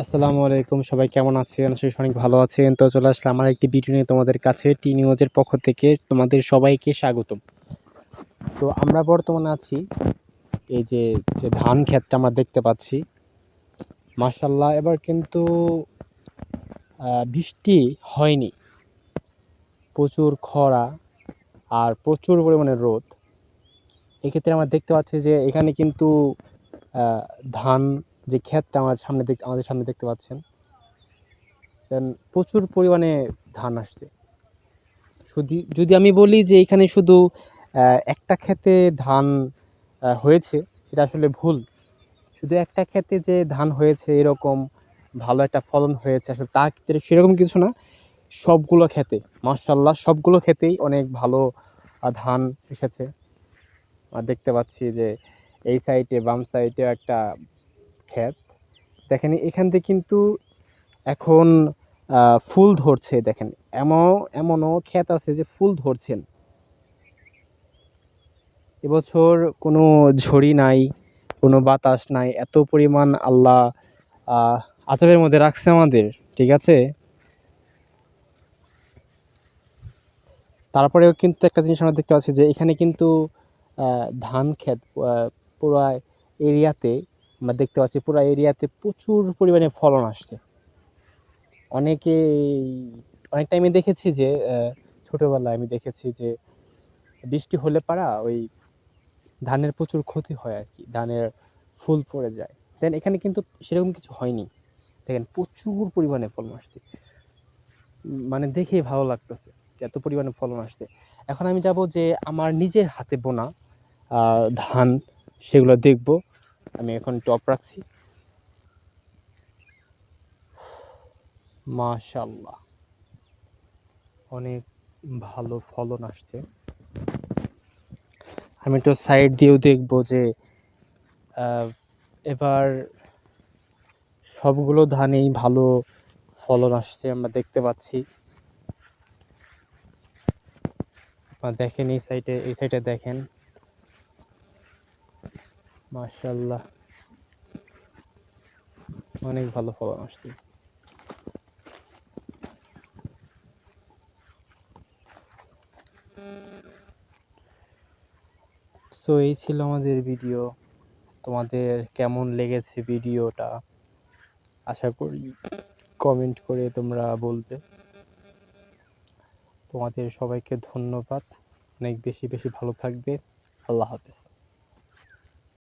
আসসালামু আলাইকুম, সবাই কেমন আছেন? করি অনেক ভালো আছেন। তো চলে আসলাম আমার একটি ভিডিও নিয়ে তোমাদের কাছে টি নিউজের পক্ষ থেকে তোমাদের সবাইকে স্বাগতম। তো আমরা বর্তমানে আছি এই যে যে ধান ক্ষেতটা আমরা দেখতে পাচ্ছি। মার্শাল্লাহ এবার কিন্তু বৃষ্টি হয়নি। প্রচুর খরা আর প্রচুর পরিমাণে রোদ। এক্ষেত্রে আমরা দেখতে পাচ্ছি যে এখানে কিন্তু ধান যে ক্ষেতটা আমার সামনে দেখ, আমাদের সামনে দেখতে পাচ্ছেন, দেন প্রচুর পরিমাণে ধান আসছে। শুধু, যদি আমি বলি যে এখানে শুধু একটা ক্ষেতে ধান হয়েছে, সেটা আসলে ভুল। শুধু একটা ক্ষেতে যে ধান হয়েছে এরকম ভালো একটা ফলন হয়েছে, আসলে তা সেরকম কিছু না। সবগুলো ক্ষেতে মার্শাল্লাহ সবগুলো ক্ষেতেই অনেক ভালো ধান এসেছে। আর দেখতে পাচ্ছি যে এই সাইডে বাম সাইডে একটা ক্ষেত। দেখেন এখান থেকে কিন্তু এখন ফুল ধরছে, দেখেন। এমন এমনও ক্ষেত আছে যে ফুল ধরছেন। এবছর কোনো ঝড়ি নাই, কোনো বাতাস নাই, এত পরিমাণ আল্লাহ আজাবের মধ্যে রাখছে আমাদের, ঠিক আছে? তারপরেও কিন্তু একটা জিনিস আমরা দেখতে পাচ্ছি যে এখানে কিন্তু ধান ক্ষেত পুরো এরিয়াতে আমরা দেখতে পাচ্ছি পুরো এরিয়াতে প্রচুর পরিমাণে ফলন আসছে। অনেকে অনেক টাইমে দেখেছি যে ছোটবেলায় আমি দেখেছি যে, বৃষ্টি হলে পারা ওই ধানের প্রচুর ক্ষতি হয় আর কি, ধানের ফুল পড়ে যায়। দেন এখানে কিন্তু সেরকম কিছু হয়নি। দেখেন প্রচুর পরিমাণে ফলন আসছে। মানে দেখেই ভালো লাগতেছে এত পরিমাণে ফলন আসছে। এখন আমি যাব যে আমার নিজের হাতে বোনা ধান, সেগুলো দেখব। আমি এখন টপ রাখছি। মাশাল্লাহ অনেক ভালো ফলন আসছে। আমি একটু সাইড দিয়েও দেখব যে এবার সবগুলো ধানেই ভালো ফলন আসছে আমরা দেখতে পাচ্ছি। দেখেন এই সাইডে এই সাইডে দেখেন। মাশাল্লাহ অনেক ভালো ফলন আসছে। সো এই ছিল আমাদের ভিডিও তোমাদের কেমন লেগেছে ভিডিওটা আশা করি কমেন্ট করে তোমরা বলবে। তোমাদের সবাইকে ধন্যবাদ। অনেক বেশি বেশি ভালো থাকবে। আল্লাহ হাফেজ।